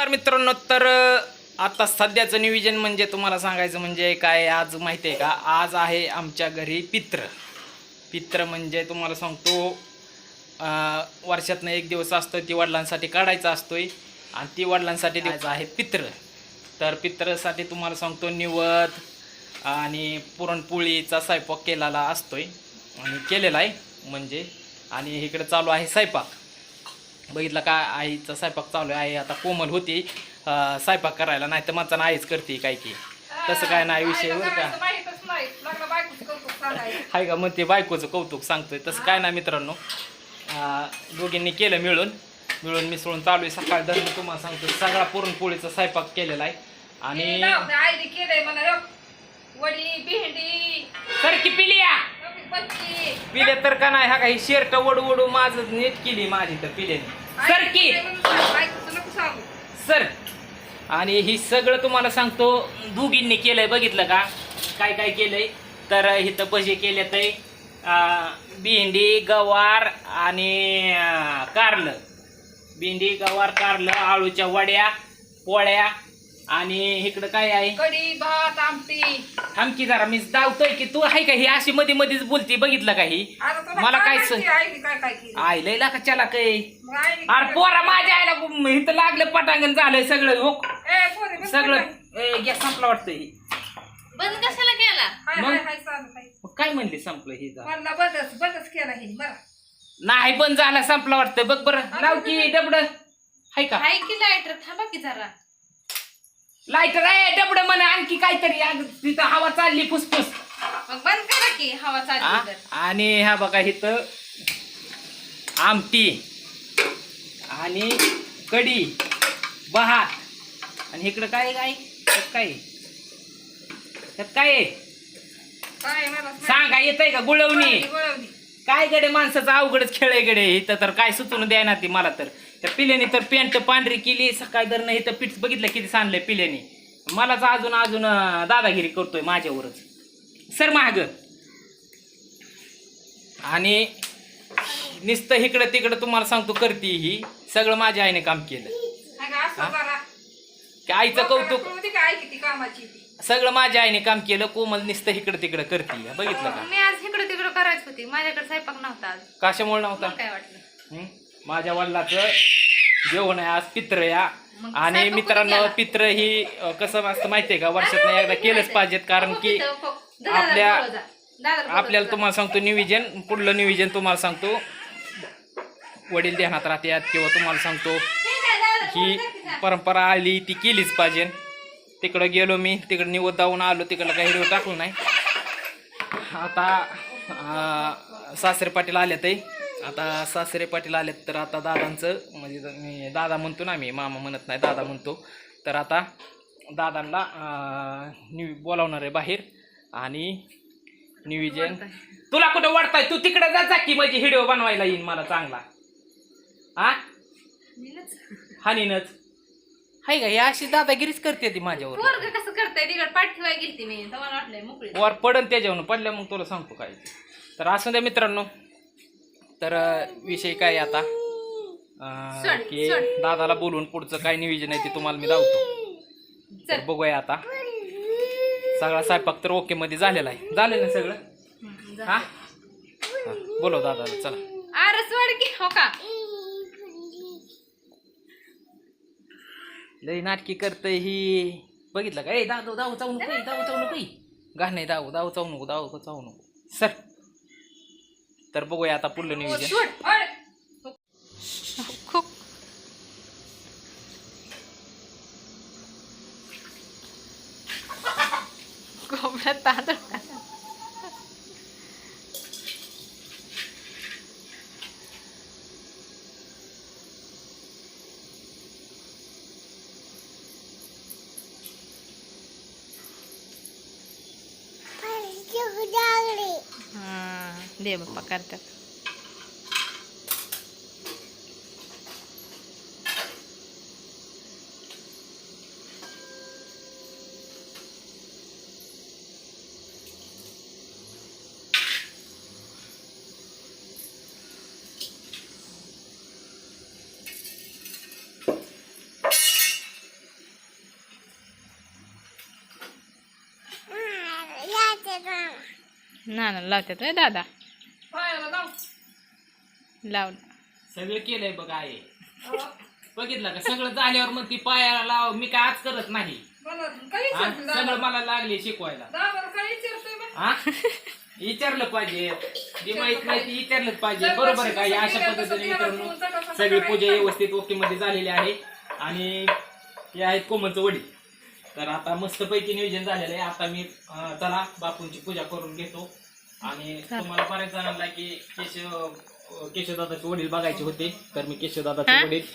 नमस्कार मित्रांनो तर आता सध्याचं नियोजन म्हणजे तुम्हाला सांगायचं म्हणजे काय आज माहिती आहे का? आज आहे आमच्या घरी पित्र. पित्र म्हणजे तुम्हाला सांगतो वर्षातनं एक दिवस असतो ती वडिलांसाठी काढायचा असतोय आणि ती वडिलांसाठी द्यायचं आहे पित्र. तर पित्रसाठी तुम्हाला सांगतो निवत आणि पुरणपोळीचा स्वयंपाक केलेला असतोय आणि केलेला आहे म्हणजे आणि इकडे चालू आहे स्वयंपाक. बघितलं का आईचा स्वयंपाक चालू आहे आई आता कोमल होती. स्वयंपाक करायला नाही तर माझा आईच करते काय की. तसं काय नाही विषय बरं का? हाय का म्हणते बायकोचं कौतुक सांगतोय. तसं काय नाही मित्रांनो. दोघींनी केलं मिळून. मिळून मिसळून चालू आहे. सकाळ दर तुम्हाला सांगतो सगळा पुरणपोळीचा स्वयंपाक केलेला आहे. आणि आणि आईने केलंय मला ह्यो. वडी भेंडी. सर की पिलिया बच्ची पिले तर का नाही? हा काही शर्ट वडू वडू माझं नीट केली माझी तर पिल्याने. सर की? सर आणि ही सगळं तुम्हाला सांगतो दोघींनी केलंय बघितलं का? काय काय केलंय? तर इथं भजे केले भेंडी गवार आणि कारलं. भेंडी गवार कारलं आळूच्या वड्या पोळ्या आणि इकडं काय आहे? कढी भात आमटी. थांबकी जरा मी दावतोय की तू आहे का ही? अशी मध्ये मध्येच बोलती बघितलं का ही? आता तुला मला काय माहिती स- आईने काय काय केलं? आय लय का चला काय? मग अरे. पोरा माझ्या आयला गुम- इथं लागलं पटांगण झालंय सगळं हो. ए, पोरी, बस सगळं. ए, गॅस संपला वाटतंय बंद कशाला केला? हाय, मग? हाय, हाय, चालू हाय. मग काय म्हणली संपलं हे जा? केला हे बरं. नाही बंद झाला संपला वाटतंय बघ बरं लाव की डबड हाय का? हाय की लायटर थांबा की जरा. लाईटर आहे डबड म्हण आणखी काहीतरी अगं तिथं हवा चालली फुसफुस मग बंद करा की हवा आ? चालली तर आणि ह्या बघा इथं आमटी आणि कढी भात आणि इकडं काय काय त्यात काय आहे? त्यात काय आहे? काय मला माहिती. सांगा येतंय का गुळवणी. काय गडे माणसाचं अवघडच खेळ आहे गडे इथं तर काय सुचून द्याय ना ती मला तर त्या पिल्याने तर पॅन्ट पांढरी केली सकाळ दर नाही तर पीठ बघितलं किती सांडलंय पिल्याने. मलाच अजून अजून दादागिरी करतोय माझ्यावरच. सर महाग आणि नुसतं इकडं तिकडं तुम्हाला सांगतो करते ही. सगळं माझ्या आईने काम केलं. की आईचं कौतुक. सगळं माझ्या आईने काम केलं कोमल नुसतं इकडं तिकडं करते बघितलं का? मी आज इकडे तिकडे करायच होती. माझ्याकडे स्वयंपाक नव्हता आज. कशामुळे नव्हता? काय वाटलं? माझ्या वडिलाचं जेवण आहे आज पित्र या. मग आणि मित्रांनो? पित्र ही कसं असतं माहितीये का? वर्षात एकदा केलंच पाहिजेत कारण की आपल्या- आपल्याला. तुम्हाला सांगतो नियोजन पुढलं नियोजन तुम्हाला सांगतो. वडील ध्यानात राहतात किंवा तुम्हाला सांगतो ही. परंपरा आली ती केलीच पाहिजे. तिकडं गेलो मी तिकडं निवड जाऊन आलो तिकडं काही हिरव टाकलो नाही. आता सासरे पाटील आलेत आहे आता सासरे पाटील आलेत तर आता दादांचं म्हणजे मी दादा म्हणतो ना मी मामा म्हणत नाही दादा म्हणतो. तर आता दादांना निव बोलावणार आहे बाहेर. आणि नियोजन तुला कुठं वाटताय तू तिकडे जा की म्हणजे व्हिडिओ बनवायला येईन मला चांगला. हा. हानीनच हाय का या अशी दादागिरीच करते ती माझ्यावर. कसं करताय? तिकडे गेलती मी. वाटलंय मोकळी. वर पडन त्याच्यावर पडल्या मग तुला सांगतो काय तर असं द्या मित्रांनो. तर विषय काय आता? अं, की. दादाला बोलून पुढचं काय नियोजन आहे ते तुम्हाला मी दावतो तर बघूया आता. सगळा स्वयंपाक तर ओके मध्ये झालेला आहे. झालं ना सगळं? हं. हा हा, बोलव दादाला चला. अरे सोड की हो का? लई नाटकी करतय ही. बघितलं का? ए दादू दाऊ चावू नको ए, दाऊ चावू नको ए. गाण नाही दाऊ दाऊ चावू नको दाऊ चावू नको. सर. तर बघूया आता पुढलं नियोजन खूप तांदूळ देव पप्पा करतात ना ना लावतात दादा लावलं. सगळं केलंय बघ आहे. अहो, बघितलं का? सगळं झाल्यावर मग ती पायाला लाव मी काय आज करत नाही. मला काही हा? विचारते सगळं. मला लागले शिकवायला. दादाला काही विचारतोय बा? हा? विचारलं पाहिजे. जे माहीत नाही ते विचारलंच पाहिजे. बरोबर आहे का? वर्षी अशा पद्धतीने मित्रांनो सगळी. पूजा व्यवस्थित ओके मध्ये झालेली आहे. आणि हे आहेत कोमलचं वडील. तर आता मस्तपैकी नियोजन झालेलं आहे. आता मी अं, चला बापूंची पूजा करून घेतो. आणि तुम्हाला बऱ्याच जणांना की केशव केशवदादाचे वडील बघायचे होते. तर मी केशवदादाचे? वडील.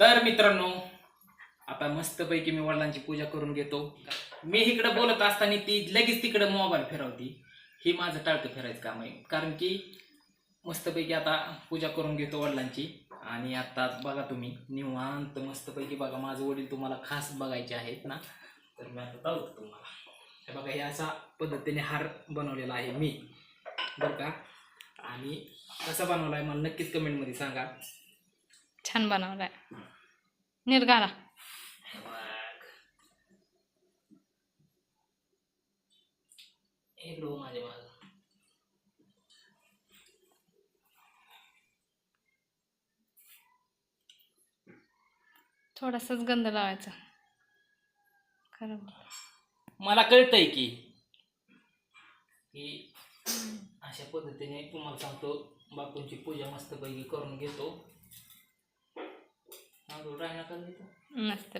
तर मित्रांनो आता मस्तपैकी मी वडिलांची पूजा करून घेतो. मी इकडे बोलत असताना ती लगेच तिकडे मोबाईल फिरवती. ही माझं टाळकं फिरायचं काम आहे. कारण की मस्तपैकी आता पूजा करून घेतो वडिलांची. आणि आता बघा तुम्ही निवांत मस्तपैकी बघा माझं वडील तुम्हाला खास बघायचे आहेत ना. तर मी आता दाखवतो तुम्हाला. हे बघा हे अशा पद्धतीने हार बनवलेला आहे मी. बरं का? आणि कसा बनवला आहे मला नक्कीच कमेंटमध्ये सांगा छान बनवलाय माझ्या मागं. थोडासाच गंध लावायचा खरं. मला कळतंय की की अशा पद्धतीने तुम्हाला सांगतो बापूंची पूजा मस्तपैकी करून घेतो. अजून राहिना का घेतो मस्त.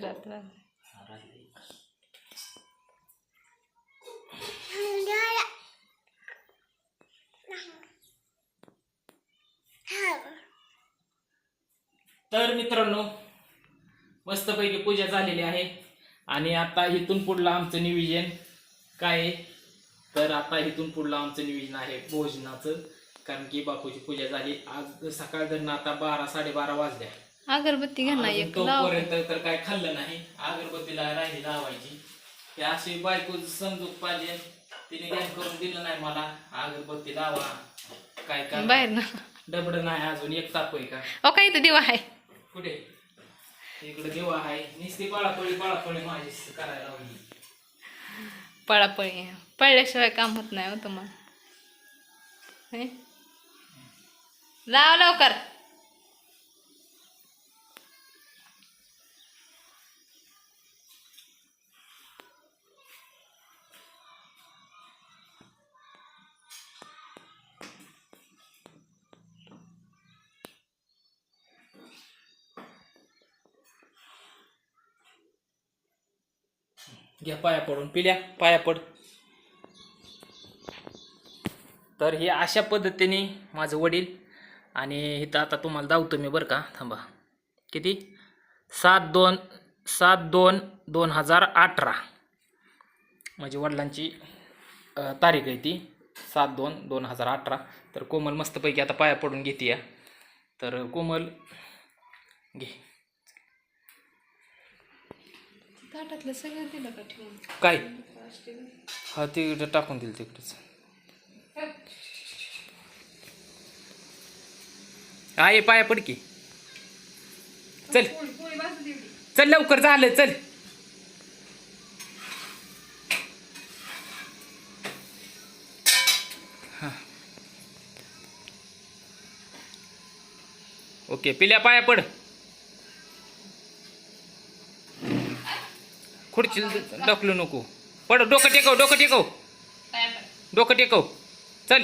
तर मित्रांनो मस्तपैकी पूजा झालेली आहे. आणि आता इथून पुढलं आमचं नियोजन काय आहे? तर आता इथून पुढलं आमचं नियोजन आहे भोजनाचं. कारण की बापूची पूजा झाली. आज सकाळ धरणं आता बारा साडेबारा वाजल्या. अगरबत्ती एक लाव. तोपर्यंत तर काय खाल्लं नाही. अगरबत्तीला राहिली लावायची. ते अशी बायको समजूक पाहिजे. तिने ध्यान करून दिलं नाही मला. अगरबत्ती लावा. काय काय बाहेर ना. डबड नाही अजून. एक ताप आहे का? ओ काही तर दिवा आहे? कुठे? इकडे देवा आहे. नुसती पळापळी पळापळी माझी करायला लावली पळापळी. पडल्याशिवाय काम होत नाही हो तुम्हाला. हे? लाव लवकर. घ्या पाया पडून पिल्या पाया पड. तर हे अशा पद्धतीने माझं वडील आणि इथं आता तुम्हाला दावतो मी बरं का. थांबा. किती? सात दोन सात दोन दोन हजार अठरा. म्हणजे वडिलांची तारीख आहे ती. सात दोन दोन हजार अठरा. तर कोमल मस्तपैकी आता पाया पडून घेते तर कोमल घे. ताटातलं सगळं दिलं का ठेवून? काय? हा तिकडे टाकून दिलं तिकडेच. आहे पाया पड की. चल. चल लवकर झालं चल. हा. ओके पिल्या पाया पड. खुर्ची ढकलू नको. पड डोकं टेकव डोकं टेकव. डोकं टेकव. चल.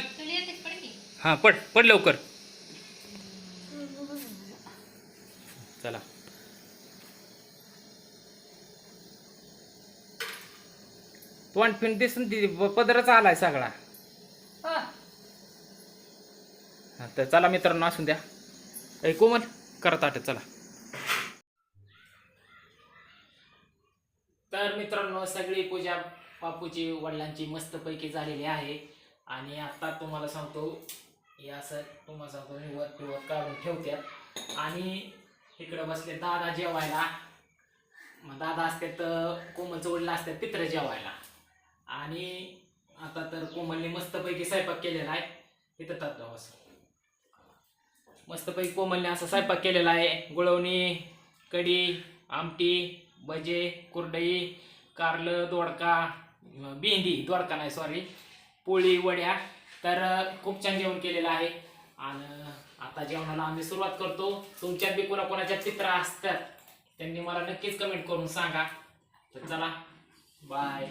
हां पड पड लवकर. चला. तोंड पिन दिसून पदरच आलाय सगळा. तर चला मित्रांनो असून द्या. ऐ कोमल करत आठ चला. तर मित्रांनो सगळी पूजा बापूची वडिलांची मस्तपैकी झालेली आहे. आणि आता तुम्हाला सांगतो हे असं तुम्हाला सांगतो निवत पिवत काढून ठेवत्यात आणि इकडं बसले दादा जेवायला. मग दादा असतात कोमलचं वडील असतात पित्र जेवायला. आणि आता तर कोमलने मस्तपैकी स्वयंपाक केलेला आहे. इथं तत्व असं मस्तपैकी कोमलने असा स्वयंपाक केलेला आहे. गुळवणी कढी आमटी भजे कुरडई कारलं दोडका भेंडी दोडका नाही सॉरी पोळी वड्या तर खूप छान जेवण केलेलं आहे. आणि आता जेवणाला आम्ही सुरुवात करतो. तुमच्यात बी कोणाकोणाच्या चित्र असतात त्यांनी मला नक्कीच कमेंट करून सांगा. तर चला बाय